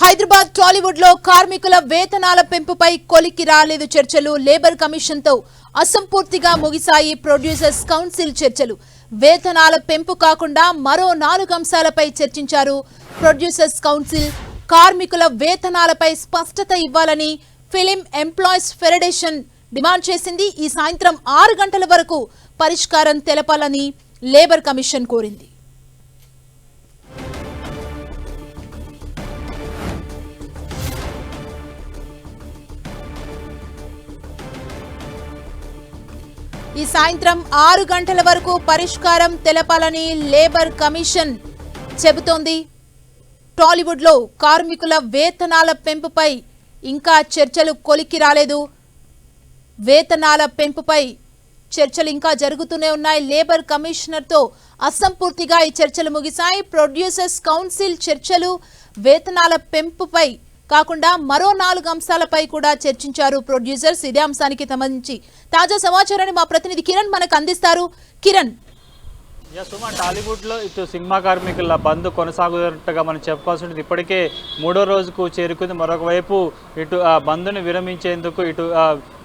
హైదరాబాద్ టాలీవుడ్లో కార్మికుల వేతనాల పెంపుపై కొలికి రాలేదు చర్చలు. లేబర్ కమిషన్తో అసంపూర్తిగా ముగిశాయి ప్రొడ్యూసర్స్ కౌన్సిల్ చర్చలు. వేతనాల పెంపు కాకుండా మరో నాలుగు అంశాలపై చర్చించారు ప్రొడ్యూసర్స్ కౌన్సిల్. కార్మికుల వేతనాలపై స్పష్టత ఇవ్వాలని ఫిలిం ఎంప్లాయీస్ ఫెడరేషన్ డిమాండ్ చేసింది. ఈ సాయంత్రం ఆరు గంటల వరకు పరిష్కారం తెలపాలని లేబర్ కమిషన్ కోరింది. ఈ సాయంత్రం ఆరు గంటల వరకు పరిష్కారం తెలపాలని లేబర్ కమిషన్ చెబుతోంది. టాలీవుడ్లో కార్మికుల వేతనాల పెంపుపై ఇంకా చర్చలు కొలికి రాలేదు. వేతనాల పెంపుపై చర్చలు ఇంకా జరుగుతూనే ఉన్నాయి. లేబర్ కమిషనర్తో అసంపూర్తిగా ఈ చర్చలు ముగిశాయి. ప్రొడ్యూసర్స్ కౌన్సిల్ చర్చలు వేతనాల పెంపుపై కాకుండా మరో నాలుగు అంశాలపై కూడా చర్చించారు ప్రొడ్యూసర్స్. ఇదే అంశానికి సంబంధించి తాజా సమాచారాన్ని మా ప్రతినిధి కిరణ్ మనకు అందిస్తారు. కిరణ్ సుమా టాలీవుడ్లో ఇటు సినిమా కార్మికుల బంద్ కొనసాగుతున్నట్టుగా మనం చెప్పుకోవాల్సి ఉంటుంది. ఇప్పటికే మూడో రోజుకు చేరుకుంది. మరొకవైపు ఇటు ఆ బంద్ను విరమించేందుకు ఇటు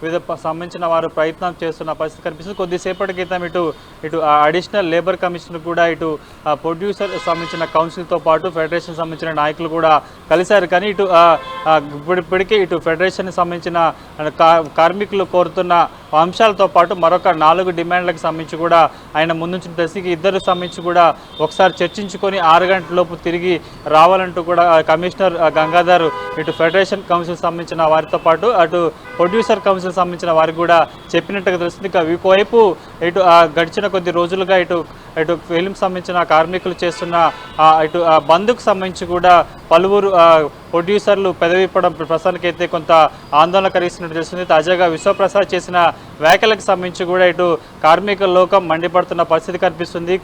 వివిధ సంబంధించిన వారు ప్రయత్నం చేస్తున్న పరిస్థితి కనిపిస్తుంది. కొద్దిసేపటి క్రితం ఇటు ఇటు ఆ అడిషనల్ లేబర్ కమిషన్ కూడా ఇటు ప్రొడ్యూసర్ సంబంధించిన కౌన్సిల్తో పాటు ఫెడరేషన్ సంబంధించిన నాయకులు కూడా కలిశారు. కానీ ఇటు ఇప్పుడు ఇప్పటికే ఇటు ఫెడరేషన్ సంబంధించిన కా- కార్మికులు కోరుతున్న అంశాలతో పాటు మరొక నాలుగు డిమాండ్లకు సంబంధించి కూడా ఆయన ముందుంచిన దశకి ఇద్దరు సంబంధించి కూడా ఒకసారి చర్చించుకొని ఆరు గంటలలోపు తిరిగి రావాలంటూ కూడా కమిషనర్ గంగాధర్ ఇటు ఫెడరేషన్ కౌన్సిల్ సంబంధించిన వారితో పాటు అటు ప్రొడ్యూసర్ కౌన్సిల్ సంబంధించిన వారికి కూడా చెప్పినట్టుగా తెలుస్తుంది. ఇక ఇటు గడిచిన కొద్ది రోజులుగా ఇటు ఇటు ఫిలిం సంబంధించిన కార్మికులు చేస్తున్న ఇటు ఆ బంద్కు సంబంధించి కూడా పలువురు ప్రొడ్యూసర్లు పెదవిప్పడం ప్రస్తుతానికి అయితే కొంత ఆందోళన కలిగిస్తున్నట్టు తెలుస్తుంది. తాజాగా విశ్వప్రసాద్ చేసిన వ్యాఖ్యలకు సంబంధించి కూడా ఇటు కార్మిక లోకం మండిపడుతున్న పరిస్థితి కనిపిస్తుంది.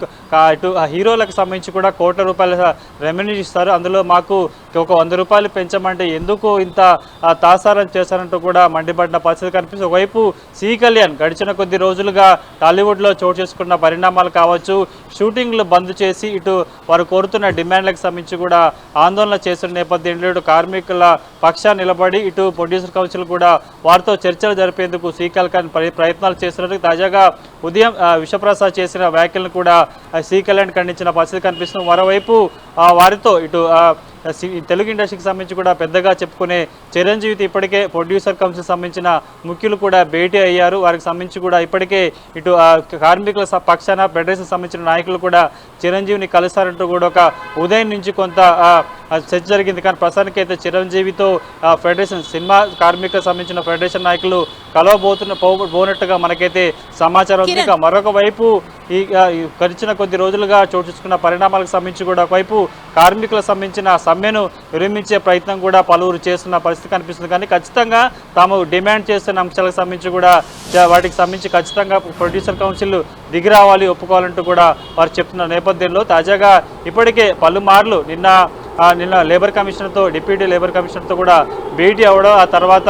ఇటు హీరోలకు సంబంధించి కూడా కోట్ల రూపాయల రెవెన్యూ ఇస్తారు. అందులో మాకు ఒక వంద రూపాయలు పెంచమంటే ఎందుకు ఇంత తాసారం చేశారంటూ కూడా మండిపడిన పరిస్థితి కనిపిస్తుంది. ఒకవైపు సి కళ్యాణ్ గడిచిన కొద్ది రోజులుగా టాలీవుడ్లో చోటు చేసుకున్న పరిణామాలు కావచ్చు షూటింగ్లు బంద్ చేసి ఇటు వారు కోరుతున్న డిమాండ్లకు సంబంధించి కూడా ఆందోళన చేస్తున్న నేపథ్యంలో ఇటు కార్మికుల పక్షాన్ని నిలబడి ఇటు ప్రొడ్యూసర్ కౌన్సిల్ కూడా వారితో చర్చలు జరిపేందుకు సి ఖాన్ ప్ర- ప్రయత్నాలు చేస్తున్నట్టు తాజాగా ఉదయం విశ్వప్రసాద్ చేసిన వ్యాఖ్యలను కూడా సి కళ్యాణ్ ఖండించిన పరిస్థితి కనిపిస్తుంది. మరోవైపు వారితో ఇటు తెలుగు ఇండస్ట్రీకి సంబంధించి కూడా పెద్దగా చెప్పుకునే చిరంజీవితో ఇప్పటికే ప్రొడ్యూసర్ కౌన్సిల్ సంబంధించిన ముఖ్యులు కూడా భేటీ అయ్యారు. వారికి సంబంధించి కూడా ఇప్పటికే ఇటు ఆ కార్మికుల పక్షాన ఫెడరేషన్ సంబంధించిన నాయకులు కూడా చిరంజీవిని కలిశారంటూ కూడా ఒక ఉదయం నుంచి కొంత ఆ చర్చ జరిగింది. కానీ ప్రస్తుతానికి అయితే చిరంజీవితో ఫెడరేషన్ సినిమా కార్మికులకు సంబంధించిన ఫెడరేషన్ నాయకులు కలవబోతున్న పోనట్టుగా మనకైతే సమాచారం ఉంది. ఇక మరొక వైపు ఈ గడిచిన కొద్ది రోజులుగా చోటు చేసుకున్న పరిణామాలకు సంబంధించి కూడా ఒకవైపు కార్మికులకు సంబంధించిన సమ్మెను విరమించే ప్రయత్నం కూడా పలువురు చేస్తున్న పరిస్థితి కనిపిస్తుంది. కానీ ఖచ్చితంగా తాము డిమాండ్ చేస్తున్న అంశాలకు సంబంధించి కూడా వాటికి సంబంధించి ఖచ్చితంగా ప్రొడ్యూసర్ కౌన్సిల్ దిగి రావాలి ఒప్పుకోవాలంటూ కూడా వారు చెప్తున్న నేపథ్యంలో తాజాగా ఇప్పటికే పలుమార్లు నిన్న నిన్న లేబర్ కమిషనర్తో డిప్యూటీ లేబర్ కమిషనర్తో కూడా భేటీ అవ్వడం ఆ తర్వాత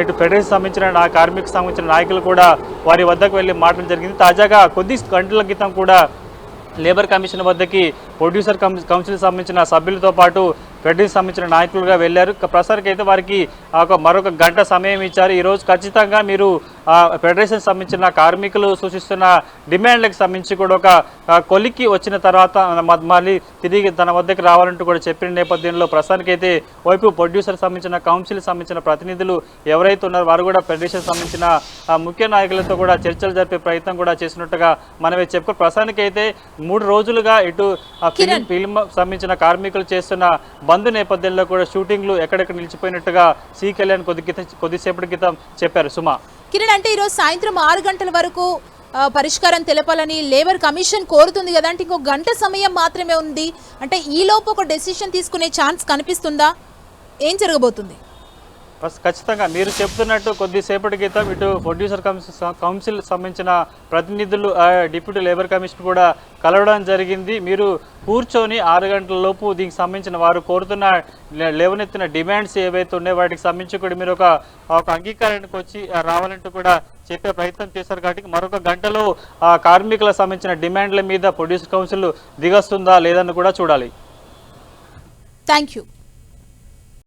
ఇటు ఫెడరేషన్ సంబంధించిన నా కార్మిక సంబంధించిన నాయకులు కూడా వారి వద్దకు వెళ్ళి మాట్లాడడం జరిగింది. తాజాగా కొద్ది గంటల క్రితం కూడా లేబర్ కమిషన్ వద్దకి ప్రొడ్యూసర్ కౌన్సిల్ సంబంధించిన సభ్యులతో పాటు ఫెడరేషన్ సంబంధించిన నాయకులుగా వెళ్ళారు. ప్రసార్కి అయితే వారికి ఒక మరొక గంట సమయం ఇచ్చారు. ఈరోజు ఖచ్చితంగా మీరు ఫెడరేషన్ సంబంధించిన కార్మికులు సూచిస్తున్న డిమాండ్లకు సంబంధించి కూడా ఒక ఆ, కొలిక్కి వచ్చిన తర్వాత మ- మళ్ళీ తిరిగి తన వద్దకు రావాలంటూ కూడా చెప్పిన నేపథ్యంలో ప్రస్తుతానికి అయితే వైపు ప్రొడ్యూసర్ సంబంధించిన కౌన్సిల్ సంబంధించిన ప్రతినిధులు ఎవరైతే ఉన్నారో వారు కూడా ఫెడరేషన్ సంబంధించిన ముఖ్య నాయకులతో కూడా చర్చలు జరిపే ప్రయత్నం కూడా చేసినట్టుగా మనమే చెప్పుకో ప్రస్తుతానికి అయితే మూడు రోజులుగా ఇటు ఫిలిం ఫిలిం సంబంధించిన కార్మికులు చేస్తున్న బంద్ నేపథ్యంలో కూడా షూటింగ్లు ఎక్కడెక్కడ నిలిచిపోయినట్టుగా సి కళ్యాణ్ కొద్ది క్రితం కొద్దిసేపటి క్రితం చెప్పారు. సుమా. కిరణ్ అంటే ఈరోజు సాయంత్రం ఆరు గంటల వరకు పరిష్కారం తెలపాలని లేబర్ కమిషన్ కోరుతుంది కదా? అంటే ఇంకో గంట సమయం మాత్రమే ఉంది. అంటే ఈలోపు ఒక డెసిషన్ తీసుకునే ఛాన్స్ కనిపిస్తుందా? ఏం జరగబోతుంది? ఫస్ట్ ఖచ్చితంగా మీరు చెప్తున్నట్టు కొద్దిసేపటి క్రితం ఇటు ప్రొడ్యూసర్ కౌన్సిల్ సంబంధించిన ప్రతినిధులు డిప్యూటీ లేబర్ కమిషన్ కూడా కలవడం జరిగింది. మీరు కూర్చొని ఆరు గంటల లోపు దీనికి సంబంధించిన వారు కోరుతున్న లేవనెత్తిన డిమాండ్స్ ఏవైతే ఉన్నాయో వాటికి సంబంధించి కూడా మీరు ఒక ఒక అంగీకారానికి వచ్చి రావాలంటూ కూడా చెప్పే ప్రయత్నం చేశారు కాబట్టి మరొక గంటలో ఆ కార్మికులకు సంబంధించిన డిమాండ్ల మీద ప్రొడ్యూసర్ కౌన్సిల్ దిగొస్తుందా లేదని కూడా చూడాలి. Thank you